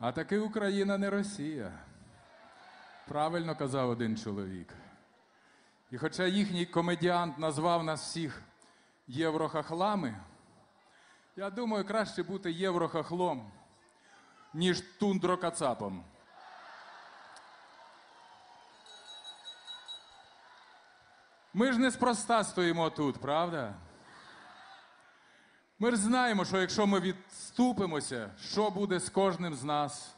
А таки Україна не Росія. Правильно казав один чоловік. І хоча їхній комедіант назвав нас всіх єврохахлами, я думаю, краще бути єврохахлом, ніж тундрокацапом. Ми ж неспроста стоїмо тут, правда? Ми ж знаємо, що якщо ми відступимося, що буде з кожним з нас,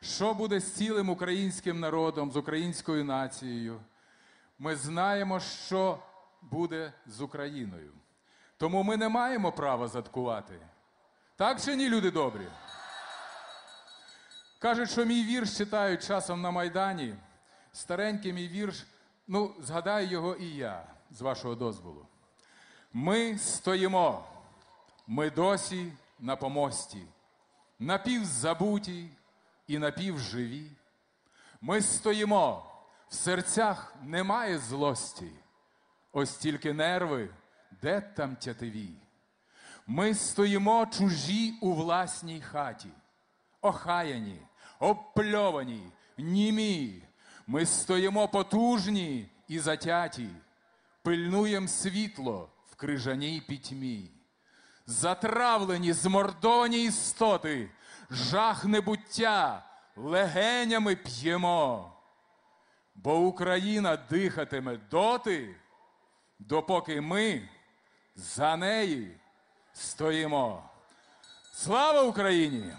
що буде з цілим українським народом, з українською нацією. Ми знаємо, що буде з Україною. Тому ми не маємо права заткувати. Так чи ні, люди добрі? Кажуть, що мій вірш читають часом на Майдані. Старенький мій вірш, ну, згадаю його і я, з вашого дозволу. Ми стоїмо, ми досі на помості, напівзабуті і напівживі. Ми стоїмо, в серцях немає злості, ось тільки нерви, де там тятиві. Ми стоїмо чужі у власній хаті, охаяні, обпльовані, німі. Ми стоїмо потужні і затяті, пильнуєм світло в крижаній пітьмі. Затравлені, змордовані істоти, жах небуття, легенями п'ємо. Бо Україна дихатиме доти, допоки ми за неї стоїмо. Слава Україні!